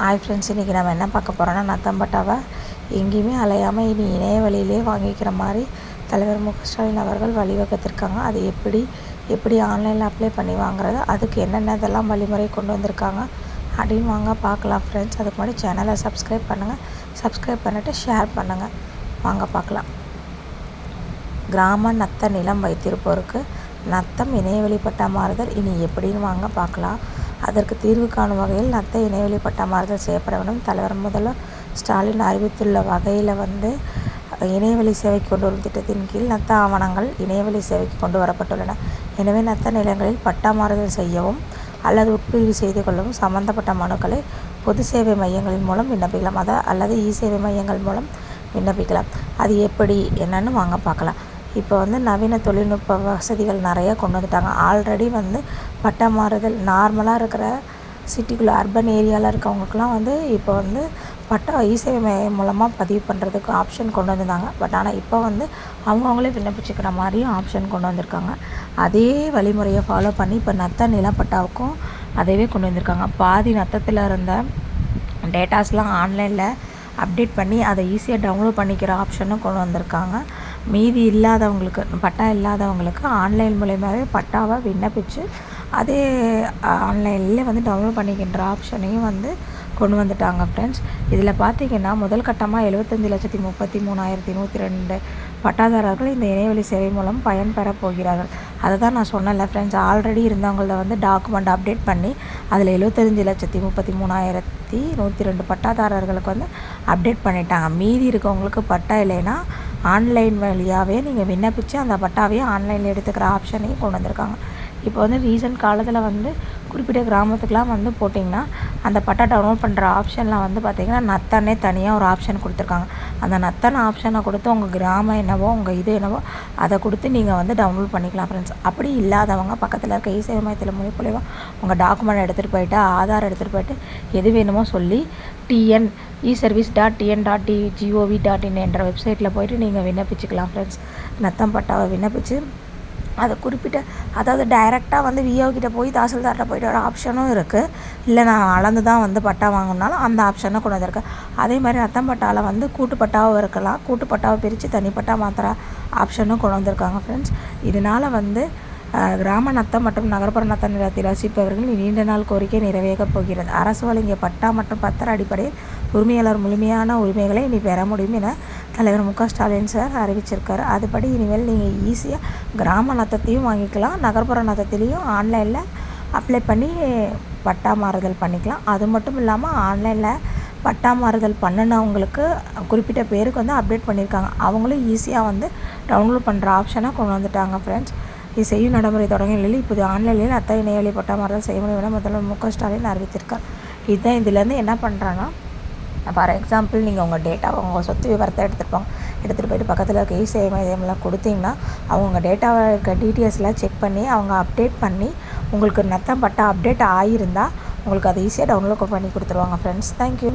Hi friends இன்றைக்கி நம்ம என்ன பார்க்க போகிறோன்னா நத்தம்பட்டாவை எங்கேயுமே அலையாமல் இனி இணைய வழியிலே வாங்கிக்கிற மாதிரி தலைவர் மு க ஸ்டாலின் அவர்கள் வழிவகுத்திருக்காங்க. அது எப்படி எப்படி ஆன்லைனில் அப்ளை பண்ணி வாங்குறது அதுக்கு என்னென்ன இதெல்லாம் வழிமுறை கொண்டு வந்திருக்காங்க அப்படின்னு வாங்க பார்க்கலாம் ஃப்ரெண்ட்ஸ் அதுக்கு முன்னாடி சேனலை சப்ஸ்கிரைப் பண்ணுங்கள் சப்ஸ்கிரைப் பண்ணிவிட்டு ஷேர் பண்ணுங்கள் வாங்க பார்க்கலாம். கிராம நத்த நிலம் வைத்திருப்போருக்கு நத்தம் இணையவழி பட்டா மாறுதல் இனி எப்படின்னு வாங்க பார்க்கலாம். அதற்கு தீர்வு காணும் வகையில் நத்த இணையவழி பட்டா மாறுதல் செய்யப்பட வேண்டும். தலைவர் முதல்வர் ஸ்டாலின் அறிவித்துள்ள வகையில் வந்து இணையவழி சேவைக்கு கொண்டு வரும் திட்டத்தின் கீழ் நத்த ஆவணங்கள் இணையவழி சேவைக்கு கொண்டு வரப்பட்டுள்ளன. எனவே நத்த நிலங்களில் பட்டா மாறுதல் செய்யவும் அல்லது உட்பிரிவு செய்து கொள்ளவும் சம்பந்தப்பட்ட மனுக்களை பொது சேவை மையங்களின் மூலம் விண்ணப்பிக்கலாம். அதை அல்லது இ சேவை மையங்கள் மூலம் விண்ணப்பிக்கலாம். அது எப்படி என்னன்னு வாங்க பார்க்கலாம். இப்போ வந்து நவீன தொழில்நுட்ப வசதிகள் நிறையா கொண்டு வந்துட்டாங்க. ஆல்ரெடி வந்து பட்டா மாறுதல் நார்மலாக இருக்கிற சிட்டிக்குள்ளே அர்பன் ஏரியாவில் இருக்கவங்களுக்குலாம் வந்து இப்போ வந்து பட்டா இசேவை மையம் மூலமாக பதிவு பண்ணுறதுக்கு ஆப்ஷன் கொண்டு வந்திருந்தாங்க. பட் ஆனால் இப்போ வந்து அவங்கவுங்களே விண்ணப்பிச்சுக்கிற மாதிரியும் ஆப்ஷன் கொண்டு வந்திருக்காங்க. அதே வழிமுறையை ஃபாலோ பண்ணி இப்போ நத்த நிலப்பட்டாவுக்கும் அதைவே கொண்டு வந்திருக்காங்க. பாதி நத்தத்தில் இருந்த டேட்டாஸ்லாம் ஆன்லைனில் அப்டேட் பண்ணி அதை ஈஸியாக டவுன்லோட் பண்ணிக்கிற ஆப்ஷனும் கொண்டு வந்திருக்காங்க. மீதி இல்லாதவங்களுக்கு பட்டா இல்லாதவங்களுக்கு ஆன்லைன் மூலயமாவே பட்டாவை விண்ணப்பித்து அதே ஆன்லைன்லேயே வந்து டவுன்லோட் பண்ணிக்கின்ற ஆப்ஷனையும் வந்து கொண்டு வந்துட்டாங்க ஃப்ரெண்ட்ஸ் இதில் பார்த்தீங்கன்னா முதல் கட்டமாக எழுபத்தஞ்சி லட்சத்தி முப்பத்தி மூணாயிரத்தி நூற்றி ரெண்டு பட்டாதாரர்கள் இந்த இணையவழி சேவை மூலம் பயன்பெற போகிறார்கள். அதை தான் நான் சொன்னேன்ல ஃப்ரெண்ட்ஸ் ஆல்ரெடி இருந்தவங்கள வந்து டாக்குமெண்ட் அப்டேட் பண்ணி அதில் எழுபத்தஞ்சி லட்சத்தி முப்பத்தி மூணாயிரத்தி நூற்றி ரெண்டு பட்டாதாரர்களுக்கு வந்து அப்டேட் பண்ணிட்டாங்க. மீதி இருக்கவங்களுக்கு பட்டா இல்லைன்னா ஆன்லைன் வழியாகவே நீங்கள் விண்ணப்பித்து அந்த பட்டாவையும் ஆன்லைனில் எடுத்துக்கிற ஆப்ஷனையும் கொண்டு வந்திருக்காங்க. இப்போ வந்து ரீசன்ட் காலத்தில் வந்து குறிப்பிட்ட கிராமத்துக்கெலாம் வந்து போட்டிங்கன்னா அந்த பட்டா டவுன்லோட் பண்ணுற ஆப்ஷனில் வந்து பார்த்திங்கன்னா நத்தனே தனியாக ஒரு ஆப்ஷன் கொடுத்துருக்காங்க. அந்த நத்தன் ஆப்ஷனை கொடுத்து உங்கள் கிராமம் என்னவோ உங்கள் இது என்னவோ அதை கொடுத்து நீங்கள் வந்து டவுன்லோட் பண்ணிக்கலாம் ஃப்ரெண்ட்ஸ் அப்படி இல்லாதவங்க பக்கத்தில் இருக்க இசை மையத்தில் மொழி மூலியமாக உங்கள் டாக்குமெண்ட் எடுத்துகிட்டு போயிட்டு ஆதார் எடுத்துகிட்டு போயிட்டு எது வேணுமோ சொல்லி TN e service dot TN dot T GOV dot in என்ற வெப்சைட்டில் போயிட்டு நீங்கள் விண்ணப்பிச்சுக்கலாம் ஃப்ரெண்ட்ஸ் நத்தம் பட்டாவை விண்ணப்பிச்சு அதை குறிப்பிட்ட அதாவது டைரெக்டாக வந்து விஓ கிட்டே போய் தாசில்தார்கிட்ட போயிட்டு வர ஆப்ஷனும் இருக்குது இல்லை நான் அளந்து தான் வந்து பட்டா வாங்கினாலும் அந்த ஆப்ஷனும் கொண்டு வந்திருக்கேன். அதே மாதிரி ரத்தம் பட்டாவில் வந்து கூட்டு பட்டாவும் இருக்கலாம். கூட்டு பட்டாவை பிரித்து தனிப்பட்டா மாத்திர ஆப்ஷனும் கொண்டு வந்திருக்காங்க ஃப்ரெண்ட்ஸ் இதனால் வந்து கிராம நத்தம் மற்றும் நகர்ப்புற நத்த நிலத்தில் வசிப்பவர்கள் நீண்ட நாள் கோரிக்கை நிறைவேறப் போகிறது. அரசு வழங்கிய பட்டா மற்றும் பத்திர அடிப்படையில் உரிமையாளர் முழுமையான உரிமைகளை இனி பெற முடியும் என தலைவர் மு க ஸ்டாலின் சார் அறிவிச்சிருக்காரு. அதுபடி இனிமேல் நீங்கள் ஈஸியாக கிராம நத்தத்தையும் வாங்கிக்கலாம் நகர்ப்புற நத்தத்துலேயும் ஆன்லைனில் அப்ளை பண்ணி பட்டா மாறுதல் பண்ணிக்கலாம். அது மட்டும் இல்லாமல் ஆன்லைனில் பட்டா மாறுதல் பண்ணினவங்களுக்கு குறிப்பிட்ட பேருக்கு வந்து அப்டேட் பண்ணியிருக்காங்க அவங்களும் ஈஸியாக வந்து டவுன்லோட் பண்ணுற ஆப்ஷனை கொண்டு வந்துட்டாங்க ஃப்ரெண்ட்ஸ் இது செய்யும் நடைமுறை தொடங்கிய நிலையில் இப்போது ஆன்லைனில் அத்தை இணையவழி பட்டா மாறுதல் செய்ய முடியும் என முதல்வர் மு க ஸ்டாலின் அறிவித்திருக்கார். இதுதான் இதுலேருந்து என்ன பண்ணுறாங்கன்னா ஃபார் எக்ஸாம்பிள் நீங்கள் உங்கள் டேட்டாவை உங்கள் சொத்து விவரத்தை எடுத்துருப்பாங்க. எடுத்துகிட்டு போயிட்டு பக்கத்தில் இருக்க இசேவை மையம்லாம் கொடுத்தீங்கன்னா அவங்க டேட்டாவை இருக்க டீட்டெயில்ஸ்லாம் செக் பண்ணி அவங்க அப்டேட் பண்ணி உங்களுக்கு நத்தம் பட்டா அப்டேட் ஆகியிருந்தால் உங்களுக்கு அதை ஈஸியாக டவுன்லோட் பண்ணி கொடுத்துருவாங்க ஃப்ரெண்ட்ஸ் தேங்க்யூ